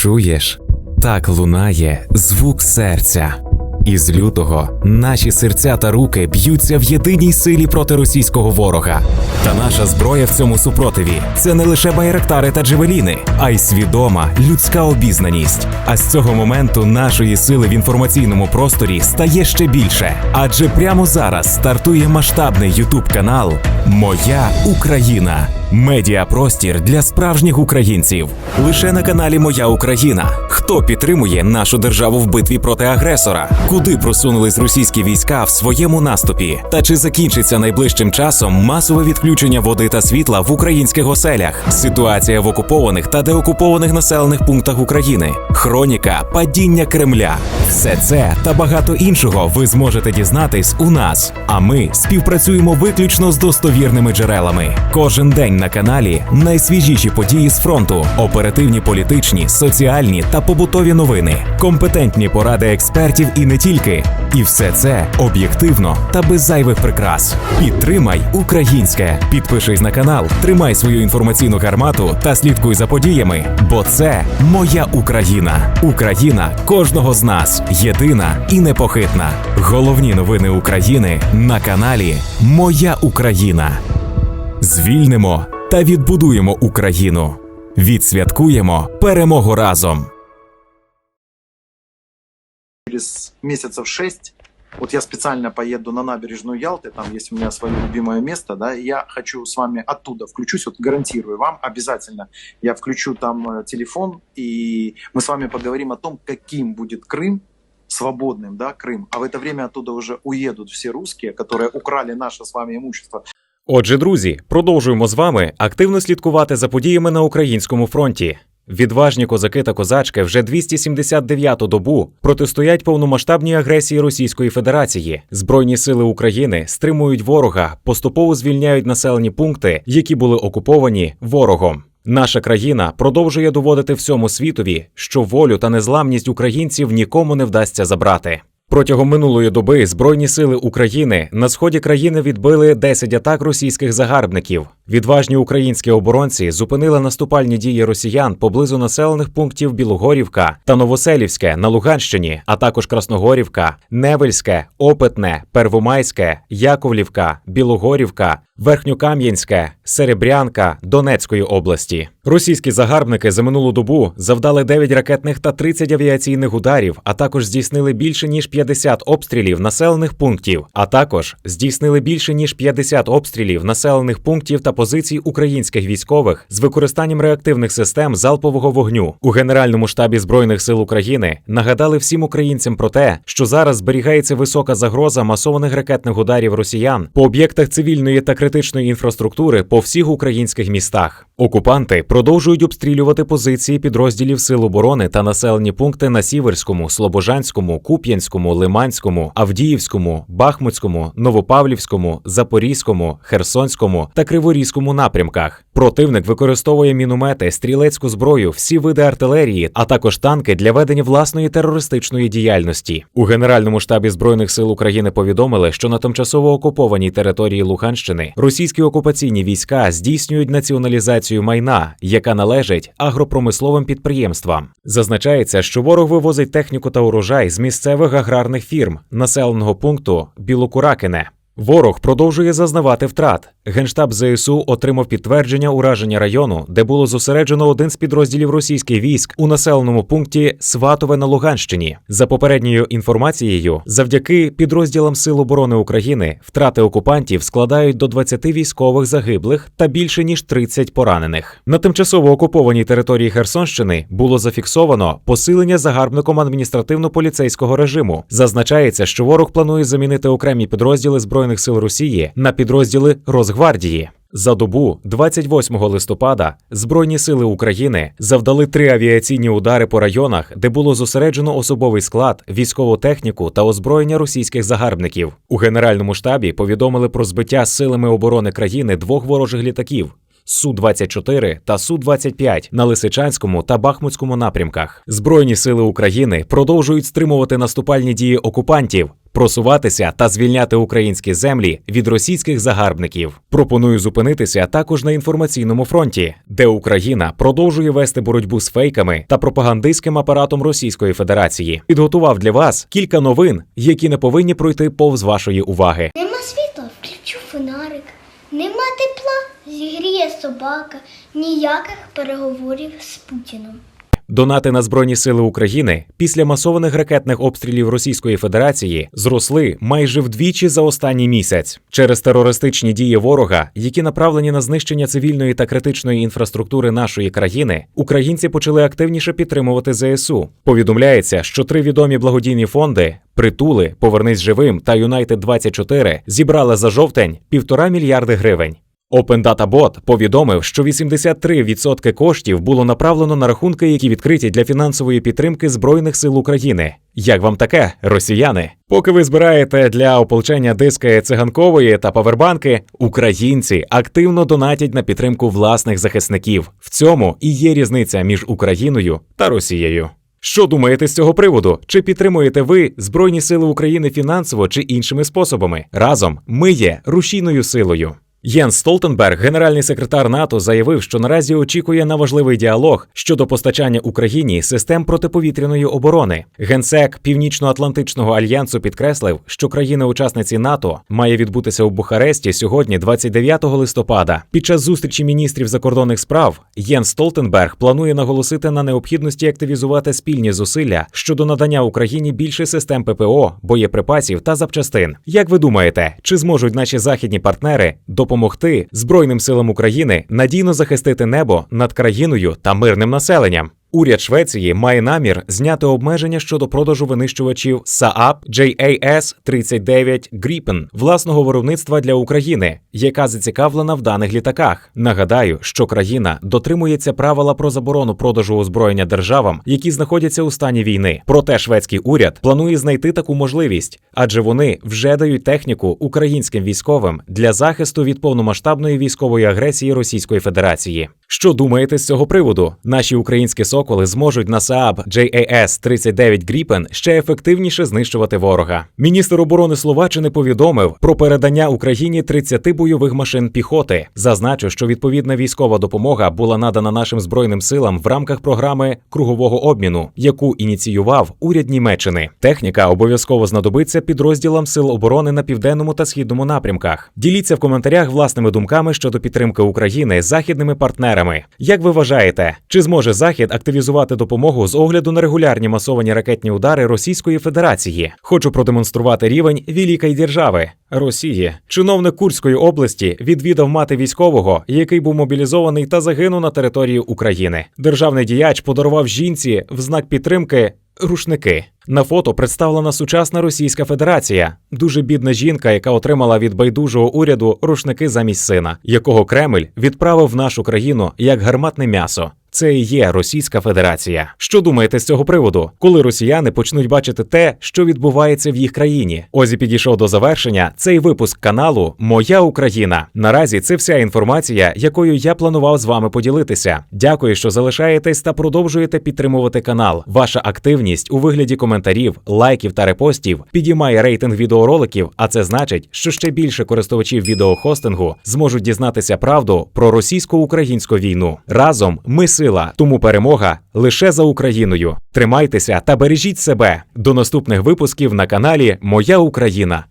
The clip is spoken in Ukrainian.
Чуєш? Так лунає звук серця. Із лютого наші серця та руки б'ються в єдиній силі проти російського ворога. Та наша зброя в цьому супротиві це не лише байрактари та джевеліни, а й свідома людська обізнаність. А з цього моменту нашої сили в інформаційному просторі стає ще більше. Адже прямо зараз стартує масштабний ютуб канал Моя Україна. Медіапростір для справжніх українців. Лише на каналі Моя Україна. Хто підтримує нашу державу в битві проти агресора? Куди просунулись російські війська в своєму наступі? Та чи закінчиться найближчим часом масове відключення води та світла в українських оселях? Ситуація в окупованих та деокупованих населених пунктах України, хроніка падіння Кремля. Все це та багато іншого ви зможете дізнатись у нас. А ми співпрацюємо виключно з достовірними джерелами. Кожен день на каналі найсвіжіші події з фронту, оперативні політичні, соціальні та побутові новини, компетентні поради експертів і не тільки. І все це об'єктивно та без зайвих прикрас. Підтримай українське. Підпишись на канал, тримай свою інформаційну гармату та слідкуй за подіями, бо це моя Україна. Україна кожного з нас єдина і непохитна. Головні новини України на каналі Моя Україна. Звільнимо та відбудуємо Україну. Відсвяткуємо перемогу разом. через месяцев шесть, вот я специально поеду на набережную Ялты, там есть у меня свое любимое место, да, и я хочу с вами оттуда включусь, вот гарантирую вам обязательно, я включу там э, телефон, и мы с вами поговорим о том, каким будет Крым, свободным, да, Крым, а в это время оттуда уже уедут все русские, которые украли наше с вами имущество, Отже, друзі, продовжуємо з вами активно слідкувати за подіями на українському фронті. Відважні козаки та козачки вже 279-ту добу протистоять повномасштабній агресії Російської Федерації. Збройні сили України стримують ворога, поступово звільняють населені пункти, які були окуповані ворогом. Наша країна продовжує доводити всьому світові, що волю та незламність українців нікому не вдасться забрати. Протягом минулої доби Збройні сили України на сході країни відбили 10 атак російських загарбників. Відважні українські оборонці зупинили наступальні дії росіян поблизу населених пунктів Білогорівка та Новоселівське на Луганщині, а також Красногорівка, Невельське, Опитне, Первомайське, Яковлівка, Білогорівка, Верхньокам'янське, Серебрянка Донецької області. Російські загарбники за минулу добу завдали 9 ракетних та 30 авіаційних ударів, а також здійснили більше ніж 50 обстрілів населених пунктів, а також здійснили більше ніж 50 обстрілів населених пунктів та позицій українських військових з використанням реактивних систем залпового вогню. У Генеральному штабі збройних сил України нагадали всім українцям про те, що зараз зберігається висока загроза масованих ракетних ударів росіян по об'єктах цивільної та критичної інфраструктури по всіх українських містах. Окупанти продовжують обстрілювати позиції підрозділів Сил оборони та населені пункти на Сіверському, Слобожанському, Куп'янському, Лиманському, Авдіївському, Бахмутському, Новопавлівському, Запорізькому, Херсонському та Криворізькому напрямках. Противник використовує міномети, стрілецьку зброю, всі види артилерії, а також танки для ведення власної терористичної діяльності. У Генеральному штабі збройних сил України повідомили, що на тимчасово окупованій території Луганщини російські окупаційні війська здійснюють націоналізацію майна, яка належить агропромисловим підприємствам. Зазначається, що ворог вивозить техніку та урожай з місцевих аграрних фірм населеного пункту Білокуракине. Ворог продовжує зазнавати втрат. Генштаб ЗСУ отримав підтвердження ураження району, де було зосереджено один з підрозділів російських військ у населеному пункті Сватове на Луганщині. За попередньою інформацією, завдяки підрозділам Сил оборони України втрати окупантів складають до 20 військових загиблих та більше ніж 30 поранених. На тимчасово окупованій території Херсонщини було зафіксовано посилення загарбником адміністративно-поліцейського режиму. Зазначається, що ворог планує замінити окремі підрозділи збройних сил Росії на підрозділи Росгвардії. За добу 28 листопада Збройні сили України завдали три авіаційні удари по районах, де було зосереджено особовий склад, військову техніку та озброєння російських загарбників. У генеральному штабі повідомили про збиття силами оборони країни двох ворожих літаків. Су-24 та Су-25 на Лисичанському та Бахмутському напрямках. Збройні сили України продовжують стримувати наступальні дії окупантів, просуватися та звільняти українські землі від російських загарбників. Пропоную зупинитися також на інформаційному фронті, де Україна продовжує вести боротьбу з фейками та пропагандистським апаратом Російської Федерації. Підготував для вас кілька новин, які не повинні пройти повз вашої уваги. Нема світла, включу фонарик. Нема тепла, зігріє собака. Ніяких переговорів з Путіном. Донати на Збройні Сили України після масованих ракетних обстрілів Російської Федерації зросли майже вдвічі за останній місяць через терористичні дії ворога, які направлені на знищення цивільної та критичної інфраструктури нашої країни. Українці почали активніше підтримувати ЗСУ. Повідомляється, що три відомі благодійні фонди. Притули, Повернись живим та Юнайтед 24 зібрали за жовтень півтора мільярди гривень. Open Data Bot повідомив, що 83% коштів було направлено на рахунки, які відкриті для фінансової підтримки Збройних сил України. Як вам таке, росіяни? Поки ви збираєте для ополчення диски циганкової та павербанки, українці активно донатять на підтримку власних захисників. В цьому і є різниця між Україною та Росією. Що думаєте з цього приводу? Чи підтримуєте ви Збройні Сили України фінансово чи іншими способами? Разом ми є рушійною силою. Єнс Столтенберг, генеральний секретар НАТО, заявив, що наразі очікує на важливий діалог щодо постачання Україні систем протиповітряної оборони. Генсек Північно-Атлантичного альянсу підкреслив, що країни-учасниці НАТО має відбутися у Бухаресті сьогодні, 29 листопада. Під час зустрічі міністрів закордонних справ Єнс Столтенберг планує наголосити на необхідності активізувати спільні зусилля щодо надання Україні більше систем ППО, боєприпасів та запчастин. Як ви думаєте, чи зможуть наші західні партнери допомогти Збройним силам України надійно захистити небо над країною та мирним населенням? Уряд Швеції має намір зняти обмеження щодо продажу винищувачів Saab JAS-39 Gripen власного виробництва для України, яка зацікавлена в даних літаках. Нагадаю, що країна дотримується правила про заборону продажу озброєння державам, які знаходяться у стані війни. Проте шведський уряд планує знайти таку можливість, адже вони вже дають техніку українським військовим для захисту від повномасштабної військової агресії Російської Федерації. Що думаєте з цього приводу? Наші українські соколи зможуть на Saab JAS-39 Gripen ще ефективніше знищувати ворога. Міністр оборони Словаччини повідомив про передання Україні 30 бойових машин піхоти. Зазначу, що відповідна військова допомога була надана нашим збройним силам в рамках програми кругового обміну, яку ініціював уряд Німеччини. Техніка обов'язково знадобиться підрозділам сил оборони на південному та східному напрямках. Діліться в коментарях власними думками щодо підтримки України західними партнерами. Як ви вважаєте, чи зможе Захід активізувати допомогу з огляду на регулярні масовані ракетні удари Російської Федерації? Хочу продемонструвати рівень великої держави Росії. Чиновник Курської області відвідав мати військового, який був мобілізований та загинув на території України. Державний діяч подарував жінці в знак підтримки. Рушники на фото представлена сучасна Російська Федерація, дуже бідна жінка, яка отримала від байдужого уряду рушники замість сина, якого Кремль відправив в нашу країну як гарматне м'ясо. Це і є Російська Федерація. Що думаєте з цього приводу, коли росіяни почнуть бачити те, що відбувається в їх країні? Ось і підійшов до завершення цей випуск каналу Моя Україна. Наразі це вся інформація, якою я планував з вами поділитися. Дякую, що залишаєтесь та продовжуєте підтримувати канал. Ваша активність у вигляді коментарів, лайків та репостів підіймає рейтинг відеороликів, а це значить, що ще більше користувачів відеохостингу зможуть дізнатися правду про російсько-українську війну. Разом ми сила, тому перемога лише за Україною. Тримайтеся та бережіть себе. До наступних випусків на каналі Моя Україна.